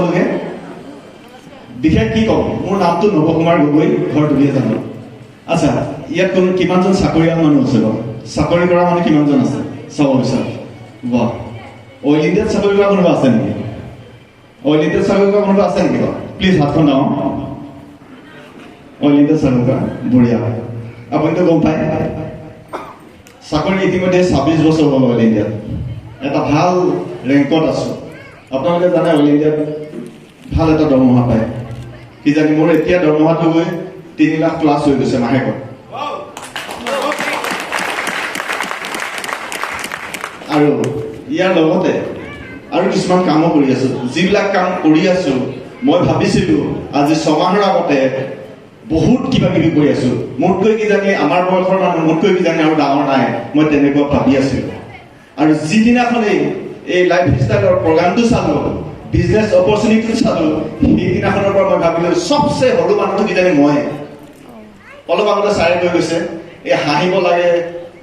সকলোকে বিশেষ কি ক'ম? মোৰ নামটো নৱকুমাৰ গগৈ, ঘৰ দুলীয়াজানত আচ্ছা ইয়াত কোনো কিমানজন চাকৰিয়াল মানুহ আছে বাৰু? চাকৰি কৰা মানুহ কিমানজন আছে? চাব বিচাৰ। বাহ। অইল ইণ্ডিয়াত চাকৰি কৰা কোনোবা আছে নেকি? অইল ইণ্ডিয়াত চাকৰি কৰা কোনোবা আছে নেকি বাৰু? প্লিজ হাতখন ডাঙৰ অইল ইণ্ডিয়াত চাকৰি কৰা। বঢ়িয়া। আপুনিতো গম পায়। চাকৰি ইতিমধ্যে ছাব্বিছ বছৰ হ'ল অইল ইণ্ডিয়াত এটা ভালো ৰেংকত আছোঁ। আপোনালোকে জানে অইল ইণ্ডিয়াত ভালো এটা দৰমহা পায়। কিজানি মোৰ এতিয়া দৰমহাটো গৈ তিনি লাখ প্লাছ হৈ গৈছে মাহেকত। আৰু ইয়াৰ লগতে আৰু কিছুমান কামো কৰি আছো। যিবিলাক কাম কৰি আছো, মই ভাবিছিলো আজি ছমাহৰ আগতে বহুত কিবা কিবি কৰি আছো। মোতকৈ কিজানি আমাৰ বয়সৰ মানুহ মোতকৈ কিজানি আৰু ডাঙৰ নাই, মই তেনেকুৱা ভাবি আছিলো। আৰু যিদিনাখনেই এই লাইফ ষ্টাইলৰ প্ৰগ্ৰামটো চালো বিজনেছ অপৰচুনিটিটো চালো সেইদিনাখনৰ পৰা মই ভাবিলো চবচে সৰু মানুহটো কিজানি মই অলপ আগতে ছাৰে কৈ গৈছে এই হাঁহিব লাগে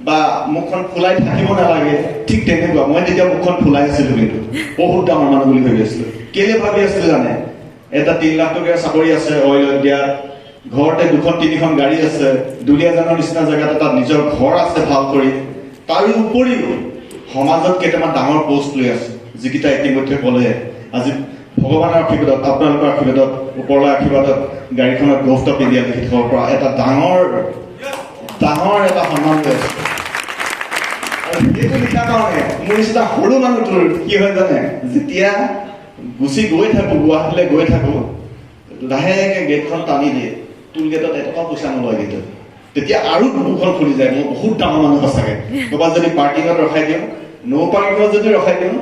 বা মুখখন ফুলাই থাকিব নালাগে। ঠিক তেনেকুৱা মই তেতিয়া মুখখন ফুলাই আছিলো কিন্তু। বহুত ডাঙৰ মানুহ বুলি ভাবি আছিলো। কেলে ভাবি আছিলো জানে? এটা তিনি লাখ টকীয়া চাকৰি আছে অইল ইণ্ডিয়াত ঘৰতে দুখন তিনিখন গাড়ী আছে। দুলীয়াজানৰ নিচিনা জেগাত এটা নিজৰ ঘৰ আছে ভালো কৰি। তাৰো উপৰিও সমাজত কেইটামান ডাঙৰ পষ্ট লৈ আছো। যিকেইটা ইতিমধ্যে ক'লে আজি ভগৱানৰ আশীৰ্বাদত, আপোনালোকৰ আশীৰ্বাদত, ওপৰলৈ আশীৰ্বাদত গাড়ীখনত টপ ইণ্ডিয়া লিখি থব এটা ডাঙৰ ডাঙৰ এটা সন্মান লৈ মোৰ নিচিনা সৰু মানুহটোৰ কি হয় জানে? যেতিয়া গুচি গৈ থাকো, গুৱাহাটীলৈ গৈ থাকো, লাহেকে গেটখন টানি দিয়ে টুল গেটত এটকা পইচা নলয় গেটত তেতিয়া আৰু বুকুখন খুলি যায় মই বহুত ডাঙৰ মানুহ সঁচাকে। ক'ৰবাত যদি পাৰ্কিঙত ৰখাই দিওঁ নৌ পাৰ্কিঙত যদি ৰখাই দিওঁ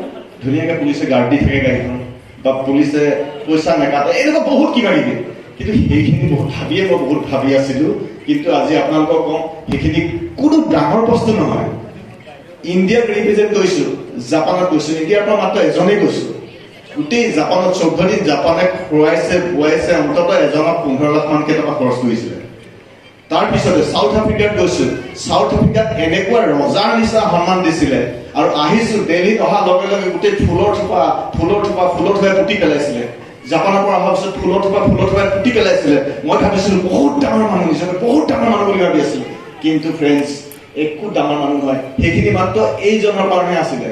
ধুনীয়াকে পুলিচে গাৰ্ড দি থাকে গাড়ীখন বা পুলিচে পইচা নেকাটে, এনেকুৱা বহুত কিবা কিবি কিন্তু সেইখিনি ভাবিয়ে মই বহুত ভাবি আছিলো। কিন্তু আজি আপোনালোকক কওঁ, সেইখিনি কোনো ডাঙৰ বস্তু নহয়। ইণ্ডিয়াক ৰিপ্ৰেজেণ্ট কৰিছো জাপানত গৈছো ইণ্ডিয়াৰ পৰা মাত্ৰ এজনেই গৈছো গোটেই জাপানত চৈধ্য দিন জাপানে খুৱাইছে, বুৱাইছে, অন্ততঃ এজনক পোন্ধৰ লাখ মানকে খৰচ কৰিছিলে। তাৰপিছতে চাউথ আফ্ৰিকাত গৈছো চাউথ আফ্ৰিকাত এনেকুৱা ৰজাৰ নিচিনা সন্মান দিছিলে। আৰু আহিছো দিল্লীত অহাৰ লগে লগে গোটেই ফুলৰ থোপা ফুলৰ থোপা, ফুলৰ থোপাই পুতি পেলাইছিলে। জাপানৰ পৰা অহাৰ পিছত ফুলৰ থোপা, ফুলৰ থোপাই পুতি পেলাইছিলে। মই ভাবিছিলো, বহুত ডাঙৰ মানুহ নিজকে বহুত ডাঙৰ মানুহ বুলি ভাবি আছিলো। কিন্তু ফ্ৰেণ্ডছ একো ডাঙৰ মানুহ নহয়। সেইখিনি মাত্ৰ এইজনৰ কাৰণে আছিলে।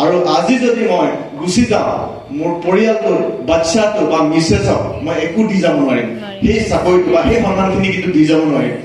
আৰু আজি যদি মই গুচি যাওঁ মোৰ পৰিয়ালটোৰ বাচ্ছাটো বা মিছেছক মই একো দি যাব নোৱাৰিম। সেই চাকৰিটো বা সেই সন্মানখিনি কিন্তু দি যাব নোৱাৰিম।